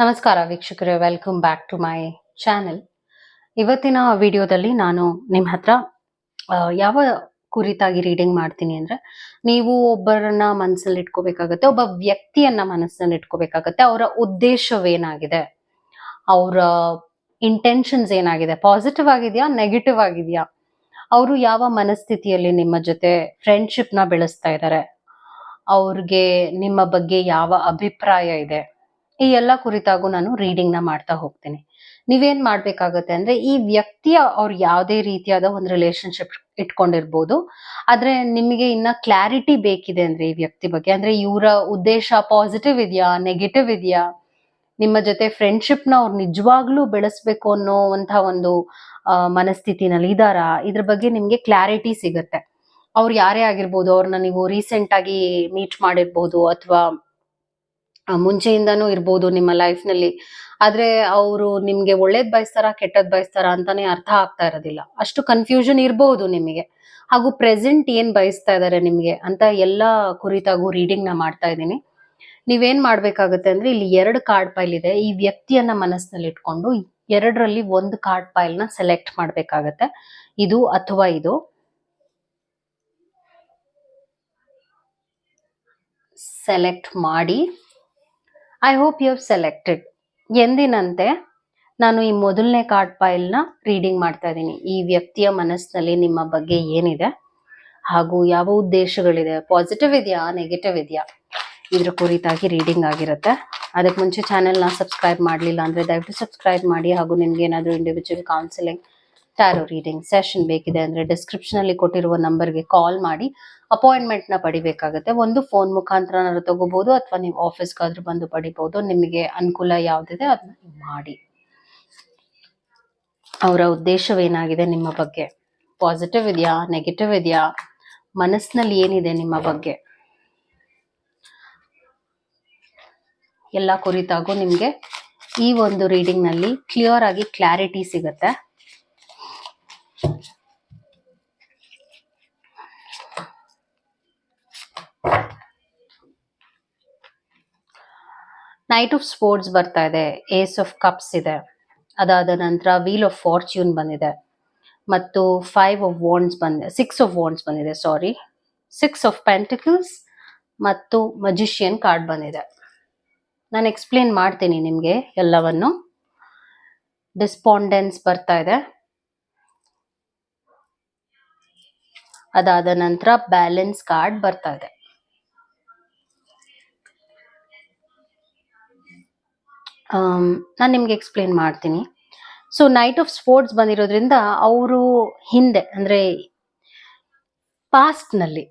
ನಮಸ್ಕಾರ ವೀಕ್ಷಕರೇ welcome back to my channel ಇವತ್ತಿನ ವಿಡಿಯೋದಲ್ಲಿ ನಾನು ನಿಮ್ಮ ಹತ್ರ ಯಾವ ಕುರಿತಾಗಿ ರೀಡಿಂಗ್ ಮಾಡ್ತೀನಿ ಅಂದ್ರೆ, ನೀವು ಒಬ್ಬರನ್ನ ಮನಸ್ಸಲ್ಲಿ ಇಟ್ಕೋಬೇಕಾಗತ್ತೆ, ಒಬ್ಬ ವ್ಯಕ್ತಿಯನ್ನ ಮನಸ್ಸಲ್ಲಿ ಇಟ್ಕೋಬೇಕಾಗತ್ತೆ, ಅವರ ಉದ್ದೇಶವೇನಾಗಿದೆ, ಅವರ ಇಂಟೆನ್ಷನ್ಸ್ ಏನಾಗಿದೆ ಪಾಸಿಟಿವ್ ಆಗಿದೆಯಾ ನೆಗೆಟಿವ್ ಆಗಿದೆಯಾ, ಅವರು ಯಾವ ಮನಸ್ಥಿತಿಯಲ್ಲಿ ನಿಮ್ಮ ಜೊತೆ ಫ್ರೆಂಡ್ಶಿಪ್ನ ಬೆಳೆಸ್ತಾ ಇದ್ದಾರೆ ಅವ್ರಿಗೆ ನಿಮ್ಮ ಬಗ್ಗೆ ಯಾವ ಅಭಿಪ್ರಾಯ ಇದೆ ಈ ಎಲ್ಲ ಕುರಿತಾಗೂ ನಾನು ರೀಡಿಂಗ್ನ ಮಾಡ್ತಾ ಹೋಗ್ತೀನಿ. ನೀವೇನ್ ಮಾಡ್ಬೇಕಾಗತ್ತೆ ಅಂದ್ರೆ ಈ ವ್ಯಕ್ತಿಯ ಅವ್ರು ಯಾವುದೇ ರೀತಿಯಾದ ಒಂದು ರಿಲೇಶನ್ಶಿಪ್ ಇಟ್ಕೊಂಡಿರ್ಬೋದು. ಆದ್ರೆ ನಿಮಗೆ ಇನ್ನ ಕ್ಲಾರಿಟಿ ಬೇಕಿದೆ ಅಂದ್ರೆ ಈ ವ್ಯಕ್ತಿ ಬಗ್ಗೆ. ಅಂದ್ರೆ ಇವರ ಉದ್ದೇಶ ಪಾಸಿಟಿವ್ ಇದೆಯಾ ನೆಗೆಟಿವ್ ಇದೆಯಾ? ನಿಮ್ಮ ಜೊತೆ ಫ್ರೆಂಡ್ಶಿಪ್ನ ಅವ್ರು ನಿಜವಾಗ್ಲೂ ಬೆಳೆಸ್ಬೇಕು ಅನ್ನೋವಂಥ ಒಂದು ಆ, ಮನಸ್ಥಿತಿನಲ್ಲಿ ಇದಾರಾ? ಇದ್ರ ಬಗ್ಗೆ ನಿಮ್ಗೆ ಕ್ಲಾರಿಟಿ ಸಿಗುತ್ತೆ. ಅವ್ರು ಯಾರೇ ಆಗಿರ್ಬೋದು ಅವ್ರನ್ನ ನೀವು ರೀಸೆಂಟ್ ಆಗಿ ಮೀಟ್ ಮಾಡಿರ್ಬೋದು ಅಥವಾ ಮುಂಚೆಯಿಂದಾನೂ ಇರ್ಬೋದು ನಿಮ್ಮ ಲೈಫ್ನಲ್ಲಿ. ಆದರೆ ಅವರು ನಿಮಗೆ ಒಳ್ಳೇದು ಬಯಸ್ತಾರ ಕೆಟ್ಟದ್ದು ಬಯಸ್ತಾರ ಅಂತಾನೆ ಅರ್ಥ ಆಗ್ತಾ ಇರೋದಿಲ್ಲ. ಅಷ್ಟು ಕನ್ಫ್ಯೂಷನ್ ಇರಬಹುದು ನಿಮಗೆ. ಹಾಗೂ ಪ್ರೆಸೆಂಟ್ ಏನು ಬಯಸ್ತಾ ಇದ್ದಾರೆ ನಿಮಗೆ ಅಂತ ಎಲ್ಲ ಕುರಿತಾಗೂ ರೀಡಿಂಗ್ನ ಮಾಡ್ತಾ ಇದ್ದೀನಿ. ನೀವೇನ್ ಮಾಡಬೇಕಾಗುತ್ತೆ ಅಂದ್ರೆ ಇಲ್ಲಿ ಎರಡು ಕಾರ್ಡ್ ಪೈಲ್ ಇದೆ. ಈ ವ್ಯಕ್ತಿಯನ್ನ ಮನಸ್ಸಿನಲ್ಲಿ ಇಟ್ಕೊಂಡು ಎರಡರಲ್ಲಿ ಒಂದು ಕಾರ್ಡ್ ಪೈಲ್ನ ಸೆಲೆಕ್ಟ್ ಮಾಡ್ಬೇಕಾಗತ್ತೆ. ಇದು ಅಥವಾ ಇದು. ಸೆಲೆಕ್ಟ್ ಮಾಡಿ. I hope you have selected ಎಂದಿನಂತೆ ನಾನು ಈ ಮೊದಲನೇ ಕಾರ್ಡ್ನ ರೀಡಿಂಗ್ ಮಾಡ್ತಾ ಇದ್ದೀನಿ. ಈ ವ್ಯಕ್ತಿಯ ಮನಸ್ಸಿನಲ್ಲಿ ನಿಮ್ಮ ಬಗ್ಗೆ ಏನಿದೆ? ಹಾಗೂ ಯಾವ ಉದ್ದೇಶಗಳಿದೆ? ಪಾಸಿಟಿವ್ ಇದೆಯಾ? ನೆಗೆಟಿವ್ ಇದೆಯಾ? ಇದ್ರ ಕುರಿತಾಗಿ ರೀಡಿಂಗ್ ಆಗಿರುತ್ತೆ. ಅದಕ್ಕೆ ಮುಂಚೆ ಚಾನೆಲ್ನ ಸಬ್ಸ್ಕ್ರೈಬ್ ಮಾಡಲಿಲ್ಲ ಅಂದರೆ ದಯವಿಟ್ಟು ಸಬ್ಸ್ಕ್ರೈಬ್ ಮಾಡಿ ಹಾಗೂ ನಿಮ್ಗೆ ಏನಾದರೂ individual counselling tarot reading session ಬೇಕಿದೆ ಅಂದರೆ ಡಿಸ್ಕ್ರಿಪ್ಷನಲ್ಲಿ ಕೊಟ್ಟಿರುವ ನಂಬರ್ಗೆ ಕಾಲ್ ಮಾಡಿ ಅಪಾಯಿಂಟ್ಮೆಂಟ್ನ ಪಡಿಬೇಕಾಗುತ್ತೆ. ಒಂದು ಫೋನ್ ಮುಖಾಂತರನಾದ್ರು ತಗೋಬಹುದು ಅಥವಾ ನೀವು ಆಫೀಸ್ಗಾದ್ರೂ ಬಂದು ಪಡಿಬಹುದು. ನಿಮಗೆ ಅನುಕೂಲ ಯಾವುದಿದೆ ಅದನ್ನ ಮಾಡಿ. ಅವರ ಉದ್ದೇಶವೇನಾಗಿದೆ ನಿಮ್ಮ ಬಗ್ಗೆ? ಪಾಸಿಟಿವ್ ಇದೆಯಾ? ನೆಗೆಟಿವ್ ಇದೆಯಾ? ಮನಸ್ಸಿನಲ್ಲಿ ಏನಿದೆ ನಿಮ್ಮ ಬಗ್ಗೆ? ಎಲ್ಲ ಕುರಿತಾಗೂ ನಿಮಗೆ ಈ ಒಂದು ರೀಡಿಂಗ್ನಲ್ಲಿ ಕ್ಲಿಯರ್ ಆಗಿ ಕ್ಲಾರಿಟಿ ಸಿಗುತ್ತೆ. ನೈಟ್ ಆಫ್ ಸ್ಪೋರ್ಟ್ಸ್ ಬರ್ತಾ ಇದೆ. ಏಸ್ ಆಫ್ ಕಪ್ಸ್ ಇದೆ. ಅದಾದ ನಂತರ ವೀಲ್ ಆಫ್ ಫಾರ್ಚ್ಯೂನ್ ಬಂದಿದೆ. ಮತ್ತು ಫೈವ್ ಆಫ್ ವಾಂಡ್ಸ್ ಬಂದಿದೆ ಸಿಕ್ಸ್ ಆಫ್ ವಾಂಡ್ಸ್ ಬಂದಿದೆ ಸಾರಿ ಸಿಕ್ಸ್ ಆಫ್ ಪೆಂಟಿಕಲ್ಸ್ ಮತ್ತು ಮಜಿಷಿಯನ್ ಕಾರ್ಡ್ ಬಂದಿದೆ. ನಾನು ಎಕ್ಸ್ಪ್ಲೇನ್ ಮಾಡ್ತೀನಿ ನಿಮಗೆ ಎಲ್ಲವನ್ನು. ಡಿಸ್ಪಾಂಡೆನ್ಸ್ ಬರ್ತಾ ಇದೆ. ಅದಾದ ನಂತರ ಬ್ಯಾಲೆನ್ಸ್ ಕಾರ್ಡ್ ಬರ್ತಾ ಇದೆ. ನಾನು ನಿಮ್ಗೆ ಎಕ್ಸ್ಪ್ಲೇನ್ ಮಾಡ್ತೀನಿ. ಸೊ ನೈಟ್ ಆಫ್ ಸ್ಪೋರ್ಟ್ಸ್ ಬಂದಿರೋದ್ರಿಂದ ಅವರು ಹಿಂದೆ, ಅಂದ್ರೆ ಪಾಸ್ಟ್ನಲ್ಲಿ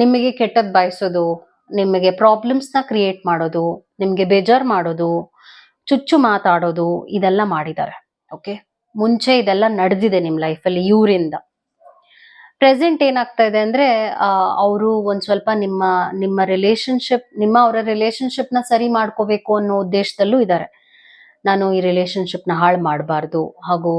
ನಿಮಗೆ ಕೆಟ್ಟದ್ದು ಬಯಸೋದು, ನಿಮಗೆ ಪ್ರಾಬ್ಲಮ್ಸ್ನ ಕ್ರಿಯೇಟ್ ಮಾಡೋದು, ನಿಮಗೆ ಬೇಜಾರ್ ಮಾಡೋದು, ಚುಚ್ಚು ಮಾತಾಡೋದು, ಇದೆಲ್ಲ ಮಾಡಿದ್ದಾರೆ. ಓಕೆ ಮುಂಚೆ ಇದೆಲ್ಲ ನಡೆದಿದೆ ನಿಮ್ಮ ಲೈಫಲ್ಲಿ ಇವರಿಂದ. ಪ್ರೆಸೆಂಟ್ ಏನಾಗ್ತಾ ಇದೆ ಅಂದ್ರೆ ಅವರು ಒಂದ್ ಸ್ವಲ್ಪ ನಿಮ್ಮ ನಿಮ್ಮ ರಿಲೇಶನ್ಶಿಪ್ ನಿಮ್ಮ ಅವರ ರಿಲೇಶನ್ಶಿಪ್ನ ಸರಿ ಮಾಡ್ಕೋಬೇಕು ಅನ್ನೋ ಉದ್ದೇಶದಲ್ಲೂ ಇದ್ದಾರೆ ನಾನು ಈ ರಿಲೇಶನ್ಶಿಪ್ನ ಹಾಳು ಮಾಡಬಾರ್ದು. ಹಾಗೂ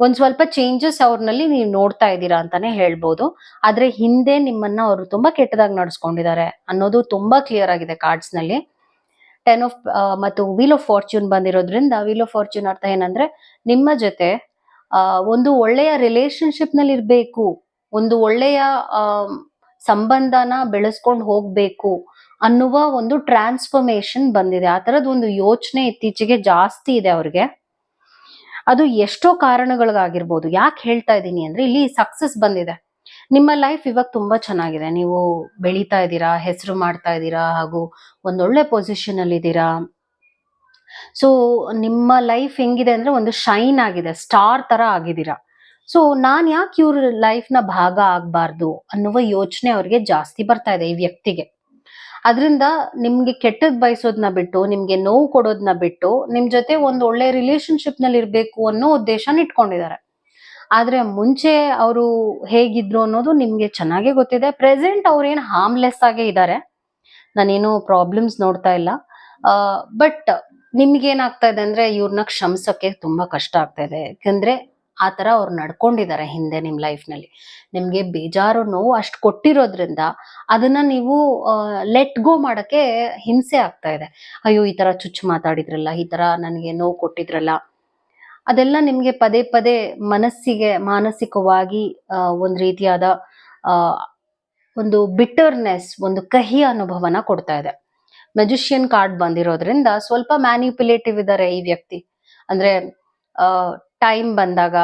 ಒಂದ್ ಸ್ವಲ್ಪ ಚೇಂಜಸ್ ಅವ್ರನಲ್ಲಿ ನೀವು ನೋಡ್ತಾ ಇದ್ದೀರಾ ಅಂತಾನೆ ಹೇಳ್ಬೋದು. ಆದ್ರೆ ಹಿಂದೆ ನಿಮ್ಮನ್ನ ಅವರು ತುಂಬಾ ಕೆಟ್ಟದಾಗಿ ನಡ್ಸ್ಕೊಂಡಿದ್ದಾರೆ ಅನ್ನೋದು ತುಂಬಾ ಕ್ಲಿಯರ್ ಆಗಿದೆ ಕಾರ್ಡ್ಸ್ನಲ್ಲಿ. ಟೆನ್ ಆಫ್ ಮತ್ತು ವೀಲ್ ಆಫ್ ಫಾರ್ಚ್ಯೂನ್ ಬಂದಿರೋದ್ರಿಂದ ವೀಲ್ ಆಫ್ ಫಾರ್ಚ್ಯೂನ್ ಅರ್ಥ ಏನಂದ್ರೆ, ನಿಮ್ಮ ಜೊತೆ ಒಂದು ಒಳ್ಳೆಯ ರಿಲೇಶನ್ಶಿಪ್ನಲ್ಲಿ ಇರ್ಬೇಕು ಒಂದು ಒಳ್ಳೆಯ ಸಂಬಂಧನ ಬೆಳೆಸ್ಕೊಂಡು ಹೋಗಬೇಕು ಅನ್ನುವ ಒಂದು ಟ್ರಾನ್ಸ್ಫರ್ಮೇಶನ್ ಬಂದಿದೆ. ಆ ತರದ ಒಂದು ಯೋಚನೆ ಇತ್ತೀಚೆಗೆ ಜಾಸ್ತಿ ಇದೆ ಅವ್ರಿಗೆ. ಅದು ಎಷ್ಟೋ ಕಾರಣಗಳಿಗಾಗಿರ್ಬೋದು. ಯಾಕೆ ಹೇಳ್ತಾ ಇದ್ದೀನಿ ಅಂದ್ರೆ ಇಲ್ಲಿ ಸಕ್ಸಸ್ ಬಂದಿದೆ. ನಿಮ್ಮ ಲೈಫ್ ಇವಾಗ ತುಂಬಾ ಚೆನ್ನಾಗಿದೆ. ನೀವು ಬೆಳೀತಾ ಇದ್ದೀರಾ, ಹೆಸರು ಮಾಡ್ತಾ ಇದ್ದೀರಾ, ಹಾಗೂ ಒಂದೊಳ್ಳೆ ಪೊಸಿಷನ್ ಅಲ್ಲಿ ಇದ್ದೀರಾ ಸೊ ನಿಮ್ಮ ಲೈಫ್ ಹೆಂಗಿದೆ ಅಂದ್ರೆ ಒಂದು ಶೈನ್ ಆಗಿದೆ. ಸ್ಟಾರ್ ತರ ಆಗಿದ್ದೀರಾ. ಸೊ ನಾನ್ ಯಾಕೆ ಇವ್ರ ನ ಭಾಗ ಆಗ್ಬಾರ್ದು ಅನ್ನುವ ಯೋಚನೆ ಅವ್ರಿಗೆ ಜಾಸ್ತಿ ಬರ್ತಾ ಇದೆ ಈ ವ್ಯಕ್ತಿಗೆ. ಅದರಿಂದ ನಿಮ್ಗೆ ಕೆಟ್ಟದ್ ಬಯಸೋದನ್ನ ಬಿಟ್ಟು, ನಿಮ್ಗೆ ನೋವು ಕೊಡೋದನ್ನ ಬಿಟ್ಟು, ನಿಮ್ ಜೊತೆ ಒಂದು ಒಳ್ಳೆ ರಿಲೇಶನ್ಶಿಪ್ನಲ್ಲಿ ಇರ್ಬೇಕು ಅನ್ನೋ ಉದ್ದೇಶನ ಇಟ್ಕೊಂಡಿದ್ದಾರೆ. ಆದ್ರೆ ಮುಂಚೆ ಅವರು ಹೇಗಿದ್ರು ಅನ್ನೋದು ನಿಮ್ಗೆ ಚೆನ್ನಾಗೇ ಗೊತ್ತಿದೆ. ಪ್ರೆಸೆಂಟ್ ಅವ್ರೇನು ಹಾರ್ಮ್ಲೆಸ್ ಆಗೇ ಇದ್ದಾರೆ ನಾನೇನು ಪ್ರಾಬ್ಲಮ್ಸ್ ನೋಡ್ತಾ ಇಲ್ಲ. ಬಟ್ ನಿಮ್ಗೆ ಏನಾಗ್ತಾ ಇದೆ ಅಂದ್ರೆ ಇವ್ರನ್ನ ಕ್ಷಮಿಸೋಕೆ ತುಂಬಾ ಕಷ್ಟ ಆಗ್ತಾ ಇದೆ. ಯಾಕಂದ್ರೆ ಆ ಥರ ಅವ್ರು ನಡ್ಕೊಂಡಿದ್ದಾರೆ ಹಿಂದೆ ನಿಮ್ಮ ಲೈಫ್ನಲ್ಲಿ ನಿಮಗೆ ಬೇಜಾರು, ನೋವು ಅಷ್ಟು ಕೊಟ್ಟಿರೋದ್ರಿಂದ ಅದನ್ನು ನೀವು ಲೆಟ್ ಗೋ ಮಾಡೋಕ್ಕೆ ಹಿಂಸೆ ಆಗ್ತಾ ಇದೆ. ಅಯ್ಯೋ, ಈ ಥರ ಚುಚ್ಚು ಮಾತಾಡಿದ್ರಲ್ಲ, ಈ ಥರ ನನಗೆ ನೋವು ಕೊಟ್ಟಿದ್ರಲ್ಲ. ಅದೆಲ್ಲ ನಿಮಗೆ ಪದೇ ಪದೇ ಮನಸ್ಸಿಗೆ, ಮಾನಸಿಕವಾಗಿ ಒಂದು ರೀತಿಯಾದ ಒಂದು ಬಿಟರ್ನೆಸ್ ಒಂದು ಕಹಿ ಅನುಭವನ ಕೊಡ್ತಾ ಇದೆ. ಮೆಜಿಷಿಯನ್ ಕಾರ್ಡ್ ಬಂದಿರೋದ್ರಿಂದ ಸ್ವಲ್ಪ ಮ್ಯಾನಿಪುಲೇಟಿವ್ ಇದ್ದಾರೆ ಈ ವ್ಯಕ್ತಿ. ಅಂದ್ರೆ ಟೈಮ್ ಬಂದಾಗ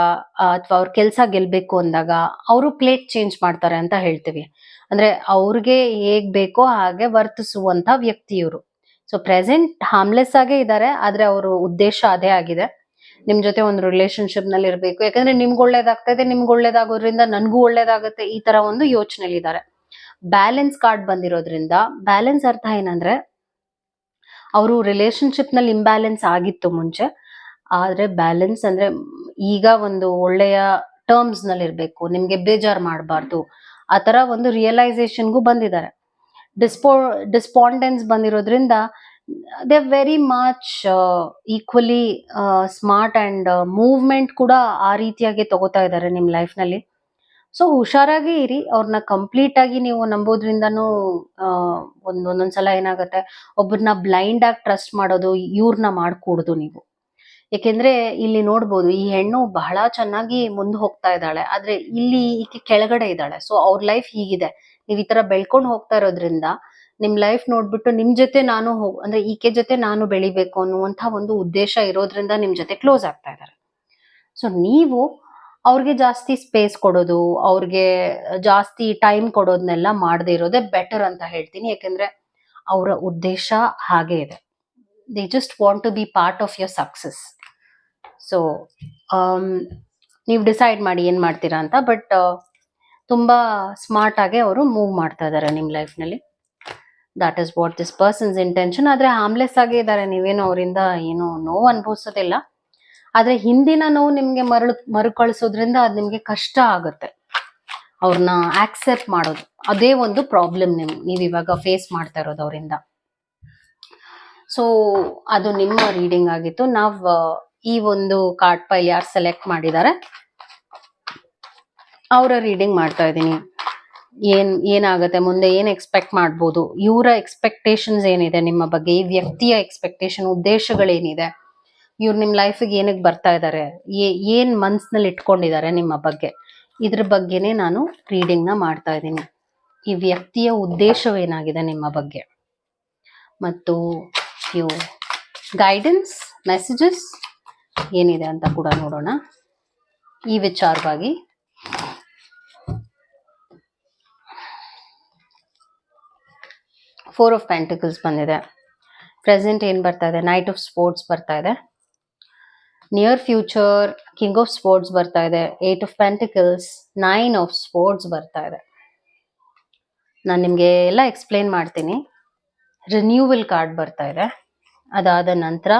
ಅಥವಾ ಅವ್ರ ಕೆಲಸ ಗೆಲ್ಬೇಕು ಅಂದಾಗ ಅವರು ಪ್ಲೇಟ್ ಚೇಂಜ್ ಮಾಡ್ತಾರೆ ಅಂತ ಹೇಳ್ತೀವಿ. ಅಂದ್ರೆ ಅವ್ರಿಗೆ ಹೇಗ್ ಬೇಕೋ ಹಾಗೆ ವರ್ತಿಸುವಂತ ವ್ಯಕ್ತಿ ಇವರು ಸೊ ಪ್ರೆಸೆಂಟ್ ಹಾರ್ಮ್ಲೆಸ್ ಆಗೇ ಇದ್ದಾರೆ ಆದ್ರೆ ಅವ್ರ ಉದ್ದೇಶ ಅದೇ ಆಗಿದೆ. ನಿಮ್ ಜೊತೆ ಒಂದು ರಿಲೇಶನ್ಶಿಪ್ನಲ್ಲಿ ಇರಬೇಕು. ಯಾಕಂದ್ರೆ ನಿಮ್ಗೆ ಒಳ್ಳೇದಾಗ್ತಾ ಇದೆ, ನಿಮ್ಗೆ ಒಳ್ಳೇದಾಗೋದ್ರಿಂದ ನನ್ಗೂ ಒಳ್ಳೇದಾಗುತ್ತೆ ಈ ತರ ಒಂದು ಯೋಚನೆಯಲ್ಲಿ ಇದ್ದಾರೆ ಬ್ಯಾಲೆನ್ಸ್ ಕಾರ್ಡ್ ಬಂದಿರೋದ್ರಿಂದ ಬ್ಯಾಲೆನ್ಸ್ ಅರ್ಥ ಏನಂದ್ರೆ, ಅವರು ರಿಲೇಶನ್ಶಿಪ್ನಲ್ಲಿ ಇಂಬ್ಯಾಲೆನ್ಸ್ ಆಗಿತ್ತು ಮುಂಚೆ ಆದ್ರೆ ಬ್ಯಾಲೆನ್ಸ್ ಅಂದ್ರೆ ಈಗ ಒಂದು ಒಳ್ಳೆಯ ಟರ್ಮ್ಸ್ನಲ್ಲಿ ಇರ್ಬೇಕು ನಿಮ್ಗೆ ಬೇಜಾರ್ ಮಾಡಬಾರ್ದು. ಆ ಥರ ಒಂದು ರಿಯಲೈಸೇಷನ್ಗೂ ಬಂದಿದ್ದಾರೆ. ಡಿಸ್ಪೋ ಡಿಸ್ಪಾಂಡೆನ್ಸ್ ಬಂದಿರೋದ್ರಿಂದ they very much equally smart and movement ಕೂಡ ಆ ರೀತಿಯಾಗಿ ತಗೋತಾ ಇದ್ದಾರೆ ನಿಮ್ಮ ಲೈಫ್ನಲ್ಲಿ. ಸೊ ಹುಷಾರಾಗಿ ಇರಿ. ಅವ್ರನ್ನ ಕಂಪ್ಲೀಟ್ ಆಗಿ ನೀವು ನಂಬೋದ್ರಿಂದನೂ ಒಂದೊಂದೊಂದು ಸಲ ಏನಾಗುತ್ತೆ ಒಬ್ಬರನ್ನ ಬ್ಲೈಂಡ್ ಆಗಿ ಟ್ರಸ್ಟ್ ಮಾಡೋದು ಇವ್ರನ್ನ ಮಾಡ್ಕೂಡ್ದು ನೀವು. ಯಾಕೆಂದ್ರೆ ಇಲ್ಲಿ ನೋಡ್ಬೋದು ಈ ಹೆಣ್ಣು ಬಹಳ ಚೆನ್ನಾಗಿ ಮುಂದೆ ಹೋಗ್ತಾ ಇದ್ದಾಳೆ, ಆದ್ರೆ ಇಲ್ಲಿ ಈಕೆ ಕೆಳಗಡೆ ಇದ್ದಾಳೆ. ಸೊ ಅವ್ರ ಲೈಫ್ ಹೀಗಿದೆ. ನೀವು ಈ ತರ ಬೆಳ್ಕೊಂಡು ಹೋಗ್ತಾ ಇರೋದ್ರಿಂದ ನಿಮ್ ಲೈಫ್ ನೋಡ್ಬಿಟ್ಟು ನಿಮ್ ಜೊತೆ ನಾನು ಹೋಗ್, ಅಂದ್ರೆ ಈಕೆ ಜೊತೆ ನಾನು ಬೆಳಿಬೇಕು ಅನ್ನುವಂತ ಒಂದು ಉದ್ದೇಶ ಇರೋದ್ರಿಂದ ನಿಮ್ ಜೊತೆ ಕ್ಲೋಸ್ ಆಗ್ತಾ ಇದ್ದಾರೆ. ಸೊ ನೀವು ಅವ್ರಿಗೆ ಜಾಸ್ತಿ ಸ್ಪೇಸ್ ಕೊಡೋದು, ಅವ್ರಿಗೆ ಜಾಸ್ತಿ ಟೈಮ್ ಕೊಡೋದನ್ನೆಲ್ಲ ಮಾಡದೇ ಇರೋದೇ ಬೆಟರ್ ಅಂತ ಹೇಳ್ತೀನಿ. ಯಾಕಂದ್ರೆ ಅವರ ಉದ್ದೇಶ ಹಾಗೆ ಇದೆ. They just want to be part of your success so ನೀವು ಡಿಸೈಡ್ ಮಾಡಿ ಏನು ಮಾಡ್ತೀರಾ ಅಂತ ಬಟ್ ತುಂಬಾ ಸ್ಮಾರ್ಟ್ ಆಗಿ ಅವರು ಮೂವ್ ಮಾಡ್ತಾ ಇದ್ದಾರೆ ನಿಮ್ಮ ಲೈಫ್ನಲ್ಲಿ that is what this person's intention ಆದರೆ ಹಾರ್ಮ್ಲೆಸ್ ಆಗೇ ಇದ್ದಾರೆ ನೀವೇನು ಅವರಿಂದ ಏನು ನೋವು ಅನುಭವಿಸೋದಿಲ್ಲ. ಆದರೆ ಹಿಂದಿನ ನೋವು ನಿಮಗೆ ಮರಳು, ಮರುಕಳಿಸೋದ್ರಿಂದ ಅದು ನಿಮಗೆ ಕಷ್ಟ ಆಗುತ್ತೆ. ಅವ್ರನ್ನ ಆಕ್ಸೆಪ್ಟ್ ಮಾಡೋದು. ಅದೇ ಒಂದು ಪ್ರಾಬ್ಲಮ್ ನಿಮ್, ನೀವು ಇವಾಗ ಫೇಸ್ ಮಾಡ್ತಾ ಇರೋದು ಅವರಿಂದ. ಸೊ ಅದು ನಿಮ್ಮ ರೀಡಿಂಗ್ ಆಗಿತ್ತು. ನಾವ್ ಈ ಒಂದು ಕಾರ್ಡ್ ಪೈಲ್ ಯಾರು ಸೆಲೆಕ್ಟ್ ಮಾಡಿದ್ದಾರೆ ಅವರ ರೀಡಿಂಗ್ ಮಾಡ್ತಾ ಇದ್ದೀನಿ. ಏನ್, ಏನಾಗುತ್ತೆ? ಮುಂದೆ ಏನ್ ಎಕ್ಸ್ಪೆಕ್ಟ್ ಮಾಡ್ಬೋದು? ಇವರ ಎಕ್ಸ್ಪೆಕ್ಟೇಷನ್ಸ್ ಏನಿದೆ ನಿಮ್ಮ ಬಗ್ಗೆ? ಈ ವ್ಯಕ್ತಿಯ ಎಕ್ಸ್ಪೆಕ್ಟೇಷನ್ ಉದ್ದೇಶಗಳೇನಿದೆ? ಇವ್ರು ನಿಮ್ಮ ಲೈಫಿಗೆ ಏನಕ್ಕೆ ಬರ್ತಾ ಇದ್ದಾರೆ ಏನ್ ಮನ್ಸ್ನಲ್ಲಿ ಇಟ್ಕೊಂಡಿದ್ದಾರೆ ನಿಮ್ಮ ಬಗ್ಗೆ? ಇದ್ರ ಬಗ್ಗೆನೇ ನಾನು ರೀಡಿಂಗ್ನ ಮಾಡ್ತಾ ಇದ್ದೀನಿ. ಈ ವ್ಯಕ್ತಿಯ ಉದ್ದೇಶವೇನಾಗಿದೆ ನಿಮ್ಮ ಬಗ್ಗೆ? ಮತ್ತು ಇವು ಗೈಡೆನ್ಸ್ ಮೆಸೇಜಸ್ ಏನಿದೆ ಅಂತ ಕೂಡ ನೋಡೋಣ. ಈ ವಿಚಾರವಾಗಿ. ಫೋರ್ ಆಫ್ ಪ್ಯಾಂಟಿಕಲ್ಸ್ ಬಂದಿದೆ. ಪ್ರೆಸೆಂಟ್ ಏನು ಬರ್ತಾ ಇದೆ? ನೈಟ್ ಆಫ್ ಸ್ಪೋರ್ಟ್ಸ್ ಬರ್ತಾ ಇದೆ. Near future king of swords ಬರ್ತಾ ಇದೆ. Eight of pentacles nine of swords ಬರ್ತಾ ಇದೆ. ನಾನು ನಿಮಗೆ ಎಲ್ಲ ಎಕ್ಸ್ಪ್ಲೇನ್ ಮಾಡ್ತೀನಿ. ರಿನ್ಯೂವಲ್ ಕಾರ್ಡ್ ಬರ್ತಾ ಇದೆ. ಅದಾದ ನಂತರ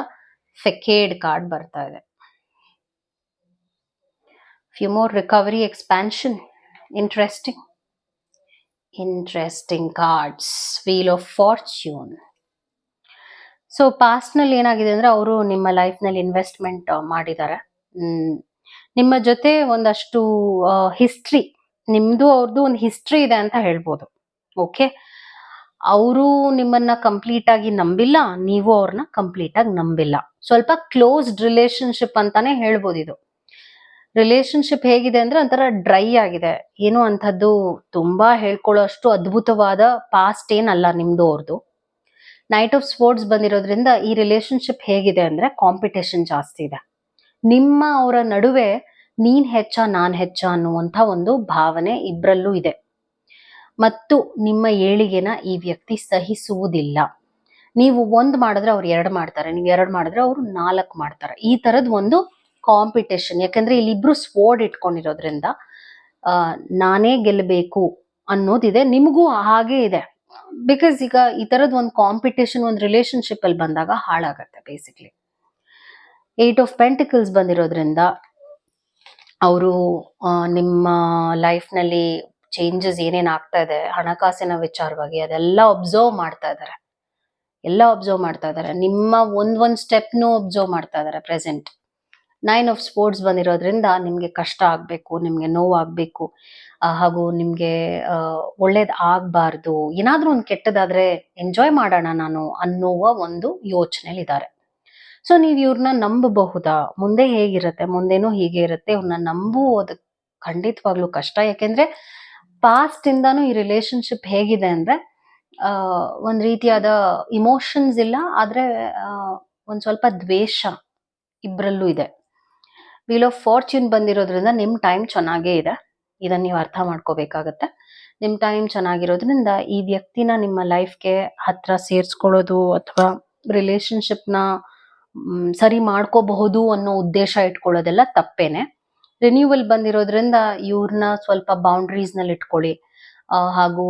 ಫೆಕೇಡ್ ಕಾರ್ಡ್ ಬರ್ತಾ ಇದೆ. Few more recovery expansion interesting interesting cards wheel of fortune so ಪಾಸ್ಟ್ನಲ್ಲಿ ಏನಾಗಿದೆ ಅಂದ್ರೆ ಅವರು ನಿಮ್ಮ ಲೈಫ್ನಲ್ಲಿ ಇನ್ವೆಸ್ಟ್ಮೆಂಟ್ ಮಾಡಿದ್ದಾರೆ. ನಿಮ್ಮ ಜೊತೆ ಒಂದಷ್ಟು ಹಿಸ್ಟ್ರಿ ನಿಮ್ಮದು ಅವ್ರದ್ದು ಒಂದು ಹಿಸ್ಟ್ರಿ ಇದೆ ಅಂತ ಹೇಳ್ಬೋದು. ಓಕೆ ಅವರು ನಿಮ್ಮನ್ನ ಕಂಪ್ಲೀಟ್ ಆಗಿ ನಂಬಿಲ್ಲ, ನೀವು ಅವ್ರನ್ನ ಕಂಪ್ಲೀಟ್ ಆಗಿ ನಂಬಿಲ್ಲ. ಸ್ವಲ್ಪ ಕ್ಲೋಸ್ಡ್ ರಿಲೇಶನ್ಶಿಪ್ ಅಂತಾನೆ ಹೇಳ್ಬೋದು ಇದು. ರಿಲೇಶನ್ಶಿಪ್ ಹೇಗಿದೆ ಅಂದ್ರೆ ಒಂಥರ ಡ್ರೈ ಆಗಿದೆ. ಏನು ಅಂಥದ್ದು ತುಂಬಾ ಹೇಳ್ಕೊಳ್ಳೋಷ್ಟು ಅದ್ಭುತವಾದ ಪಾಸ್ಟ್ ಏನಲ್ಲ ನಿಮ್ದು ಅವ್ರದ್ದು ನೈಟ್ ಆಫ್ ಸ್ಪೋರ್ಟ್ಸ್ ಬಂದಿರೋದ್ರಿಂದ ಈ ರಿಲೇಶನ್ಶಿಪ್ ಹೇಗಿದೆ ಅಂದ್ರೆ ಕಾಂಪಿಟೇಷನ್ ಜಾಸ್ತಿ ಇದೆ. ನಿಮ್ಮ ಅವರ ನಡುವೆ ನೀನ್ ಹೆಚ್ಚ, ನಾನ್ ಹೆಚ್ಚ ಅನ್ನುವಂಥ ಒಂದು ಭಾವನೆ ಇಬ್ಬರಲ್ಲೂ ಇದೆ. ಮತ್ತು ನಿಮ್ಮ ಏಳಿಗೆನ ಈ ವ್ಯಕ್ತಿ ಸಹಿಸುವುದಿಲ್ಲ. ನೀವು ಒಂದು ಮಾಡಿದ್ರೆ ಅವ್ರು ಎರಡು ಮಾಡ್ತಾರೆ, ನೀವು ಎರಡು ಮಾಡಿದ್ರೆ ಅವರು ನಾಲ್ಕು ಮಾಡ್ತಾರೆ. ಈ ತರದ್ ಒಂದು ಕಾಂಪಿಟೇಷನ್ ಯಾಕಂದ್ರೆ ಇಲ್ಲಿ ಇಬ್ರು ಸ್ಪೋರ್ಡ್ ಇಟ್ಕೊಂಡಿರೋದ್ರಿಂದ ನಾನೇ ಗೆಲ್ಲಬೇಕು ಅನ್ನೋದಿದೆ, ನಿಮಗೂ ಹಾಗೆ ಇದೆ. ಬಿಕಾಸ್ ಈಗ ಈ ತರದ್ ಒಂದು ಕಾಂಪಿಟೇಷನ್ ಒಂದು ರಿಲೇಶನ್ಶಿಪ್ ಅಲ್ಲಿ ಬಂದಾಗ ಹಾಳಾಗತ್ತೆ ಬೇಸಿಕ್ಲಿ ಏಟ್ ಆಫ್ ಪೆಂಟಿಕಲ್ಸ್ ಬಂದಿರೋದ್ರಿಂದ, ಅವರು ನಿಮ್ಮ ಲೈಫ್ನಲ್ಲಿ ಚೇಂಜಸ್ ಏನೇನ್ ಆಗ್ತಾ ಇದೆ, ಹಣಕಾಸಿನ ವಿಚಾರವಾಗಿ ಅದೆಲ್ಲ ಒಬ್ಸರ್ವ್ ಮಾಡ್ತಾ ಇದ್ದಾರೆ ಎಲ್ಲ ಒಬ್ಸರ್ವ್ ಮಾಡ್ತಾ ಇದ್ದಾರೆ ನಿಮ್ಮ ಒಂದ್ ಒಂದ್ ಸ್ಟೆಪ್ನು ಒಬ್ಸರ್ವ್ ಮಾಡ್ತಾ ಇದ್ದಾರೆ ಪ್ರೆಸೆಂಟ್ ನೈನ್ ಆಫ್ ಸ್ಪೋರ್ಟ್ಸ್ ಬಂದಿರೋದ್ರಿಂದ ನಿಮಗೆ ಕಷ್ಟ ಆಗಬೇಕು, ನಿಮಗೆ ನೋವಾಗಬೇಕು ಹಾಗೂ ನಿಮಗೆ ಒಳ್ಳೇದ್ ಆಗಬಾರ್ದು. ಏನಾದರೂ ಒಂದು ಕೆಟ್ಟದಾದ್ರೆ ಎಂಜಾಯ್ ಮಾಡೋಣ ನಾನು ಅನ್ನುವ ಒಂದು ಯೋಚನೆಲಿದ್ದಾರೆ ಸೊ ನೀವು ಇವ್ರನ್ನ ನಂಬಬಹುದಾ? ಮುಂದೆ ಹೇಗಿರುತ್ತೆ? ಮುಂದೆನೂ ಹೀಗೆ ಇರುತ್ತೆ? ಇವ್ರನ್ನ ನಂಬುವುದು ಖಂಡಿತವಾಗ್ಲೂ ಕಷ್ಟ. ಯಾಕೆಂದ್ರೆ ಪಾಸ್ಟ್ ಇಂದಾನು ಈ ರಿಲೇಶನ್ಶಿಪ್ ಹೇಗಿದೆ ಅಂದ್ರೆ ಒಂದ್ ರೀತಿಯಾದ ಇಮೋಷನ್ಸ್ ಇಲ್ಲ, ಆದ್ರೆ ಒಂದು ಸ್ವಲ್ಪ ದ್ವೇಷ ಇಬ್ಬರಲ್ಲೂ ಇದೆ. ವೀಲ್ ಆಫ್ ಫಾರ್ಚ್ಯೂನ್ ಬಂದಿರೋದ್ರಿಂದ ನಿಮ್ ಟೈಮ್ ಚೆನ್ನಾಗೇ ಇದೆ. ಇದನ್ನ ನೀವು ಅರ್ಥ ಮಾಡ್ಕೋಬೇಕಾಗತ್ತೆ. ನಿಮ್ ಟೈಮ್ ಚೆನ್ನಾಗಿರೋದ್ರಿಂದ ಈ ವ್ಯಕ್ತಿನ ನಿಮ್ಮ ಲೈಫ್ಗೆ ಹತ್ರ ಸೇರಿಸ್ಕೊಳ್ಳೋದು ಅಥವಾ ರಿಲೇಶನ್ಶಿಪ್ನ ಸರಿ ಮಾಡ್ಕೋಬಹುದು ಅನ್ನೋ ಉದ್ದೇಶ ಇಟ್ಕೊಳ್ಳೋದೆಲ್ಲ ತಪ್ಪೇನೆ. ರಿನ್ಯೂವಲ್ ಬಂದಿರೋದ್ರಿಂದ ಇವ್ರನ್ನ ಸ್ವಲ್ಪ ಬೌಂಡ್ರೀಸ್ನಲ್ಲಿ ಇಟ್ಕೊಳ್ಳಿ. ಹಾಗೂ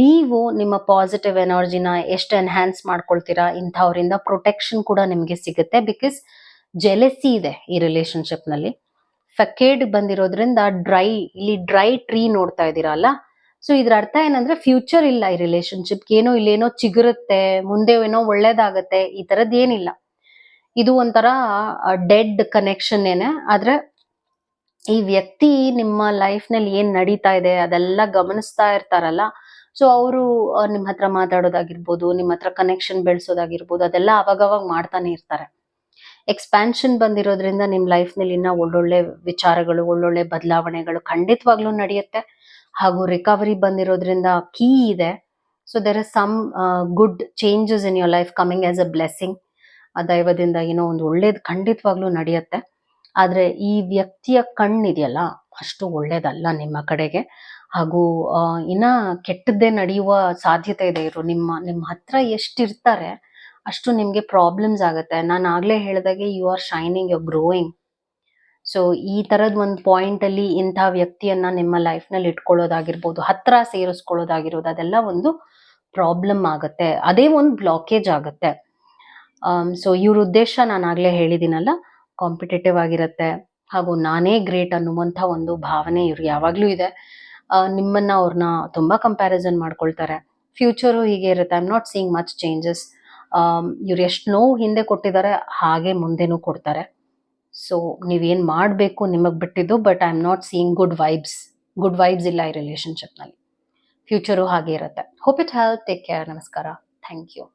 ನೀವು ನಿಮ್ಮ ಪಾಸಿಟಿವ್ ಎನರ್ಜಿನ ಎಷ್ಟು ಎನ್ಹ್ಯಾನ್ಸ್ ಮಾಡ್ಕೊಳ್ತೀರಾ ಇಂಥವ್ರಿಂದ ಪ್ರೊಟೆಕ್ಷನ್ ಕೂಡ ನಿಮಗೆ ಸಿಗುತ್ತೆ ಬಿಕಾಸ್ ಜೆಲೆಸಿ ಇದೆ ಈ ರಿಲೇಶನ್ಶಿಪ್ನಲ್ಲಿ. ಫಕೇಡ್ ಬಂದಿರೋದ್ರಿಂದ ಡ್ರೈ ಇಲ್ಲಿ ಡ್ರೈ ಟ್ರೀ ನೋಡ್ತಾ ಇದ್ದೀರಾ ಅಲ್ಲ? ಸೊ ಇದ್ರ ಅರ್ಥ ಏನಂದ್ರೆ ಫ್ಯೂಚರ್ ಇಲ್ಲ ಈ ರಿಲೇಶನ್ಶಿಪ್ ಏನೋ ಇಲ್ಲೇನೋ ಚಿಗುರುತ್ತೆ, ಮುಂದೆ ಏನೋ ಒಳ್ಳೇದಾಗತ್ತೆ, ಈ ತರದ್ ಏನಿಲ್ಲ. ಇದು ಒಂಥರ ಡೆಡ್ ಕನೆಕ್ಷನ್ ಏನೇ, ಆದ್ರೆ ಈ ವ್ಯಕ್ತಿ ನಿಮ್ಮ ಲೈಫ್ನಲ್ಲಿ ಏನ್ ನಡೀತಾ ಇದೆ ಅದೆಲ್ಲ ಗಮನಿಸ್ತಾ ಇರ್ತಾರಲ್ಲ ಸೊ ಅವರು ನಿಮ್ಮ ಹತ್ರ ಮಾತಾಡೋದಾಗಿರ್ಬೋದು ನಿಮ್ಮ ಹತ್ರ ಕನೆಕ್ಷನ್ ಬೆಳೆಸೋದಾಗಿರ್ಬೋದು, ಅದೆಲ್ಲ ಅವಾಗವಾಗ ಮಾಡ್ತಾನೆ ಇರ್ತಾರೆ. ಎಕ್ಸ್ಪ್ಯಾನ್ಷನ್ ಬಂದಿರೋದ್ರಿಂದ ನಿಮ್ಮ ಲೈಫ್ನಲ್ಲಿ ಇನ್ನ ಒಳ್ಳೊಳ್ಳೆ ವಿಚಾರಗಳು, ಒಳ್ಳೊಳ್ಳೆ ಬದಲಾವಣೆಗಳು ಖಂಡಿತವಾಗ್ಲೂ ನಡೆಯುತ್ತೆ. ಹಾಗೂ ರಿಕವರಿ ಬಂದಿರೋದ್ರಿಂದ ಕೀ ಇದೆ. So there are some good changes in your life coming as a blessing ಆ ದೈವದಿಂದ ಏನೋ ಒಂದು ಒಳ್ಳೇದು ಖಂಡಿತವಾಗ್ಲೂ ನಡೆಯುತ್ತೆ. ಆದ್ರೆ ಈ ವ್ಯಕ್ತಿಯ ಕಣ್ಣಿದೆಯಲ್ಲ, ಅಷ್ಟು ಒಳ್ಳೇದಲ್ಲ ನಿಮ್ಮ ಕಡೆಗೆ. ಹಾಗೂ ಇನ್ನು ಕೆಟ್ಟದ್ದೇ ನಡೆಯುವ ಸಾಧ್ಯತೆ ಇದೆ ಇವರು. ನಿಮ್ಮ ನಿಮ್ಮ ಹತ್ರ ಎಷ್ಟಿರ್ತಾರೆ, ಅಷ್ಟು ನಿಮಗೆ ಪ್ರಾಬ್ಲಮ್ಸ್ ಆಗುತ್ತೆ. ನಾನು ಆಗಲೇ ಹೇಳಿದಾಗೆ you are shining you growing so ಈ ಥರದ ಒಂದು ಪಾಯಿಂಟಲ್ಲಿ ಇಂಥ ವ್ಯಕ್ತಿಯನ್ನ ನಿಮ್ಮ ಲೈಫ್ನಲ್ಲಿ ಇಟ್ಕೊಳ್ಳೋದಾಗಿರ್ಬೋದು, ಹತ್ರ ಸೇರಿಸ್ಕೊಳ್ಳೋದಾಗಿರೋದು ಅದೆಲ್ಲ ಒಂದು ಪ್ರಾಬ್ಲಮ್ ಆಗುತ್ತೆ. ಅದೇ ಒಂದು ಬ್ಲಾಕೇಜ್ ಆಗುತ್ತೆ. ಸೊ ಇವ್ರ ಉದ್ದೇಶ ನಾನು ಆಗಲೇ ಹೇಳಿದ್ದೀನಲ್ಲ ಕಾಂಪಿಟೇಟಿವ್ ಆಗಿರುತ್ತೆ. ಹಾಗೂ ನಾನೇ ಗ್ರೇಟ್ ಅನ್ನುವಂಥ ಒಂದು ಭಾವನೆ ಇವ್ರು ಯಾವಾಗಲೂ ಇದೆ. ನಿಮ್ಮನ್ನು ಅವ್ರನ್ನ ತುಂಬಾ ಕಂಪ್ಯಾರಿಸನ್ ಮಾಡ್ಕೊಳ್ತಾರೆ. ಫ್ಯೂಚರು ಹೀಗೆ ಇರುತ್ತೆ. I am not seeing much changes ಇವ್ರು ಎಷ್ಟು ನೋವು ಹಿಂದೆ ಕೊಟ್ಟಿದ್ದಾರೆ, ಹಾಗೆ ಮುಂದೆನೂ ಕೊಡ್ತಾರೆ. ಸೊ ನೀವೇನ್ ಮಾಡಬೇಕು ನಿಮಗೆ ಬಿಟ್ಟಿದ್ದು but I am not seeing good vibes good vibes ಇಲ್ಲ ಈ ರಿಲೇಷನ್ಶಿಪ್ನಲ್ಲಿ ಫ್ಯೂಚರು ಹಾಗೆ ಇರುತ್ತೆ. Hope it help take care ನಮಸ್ಕಾರ. Thank you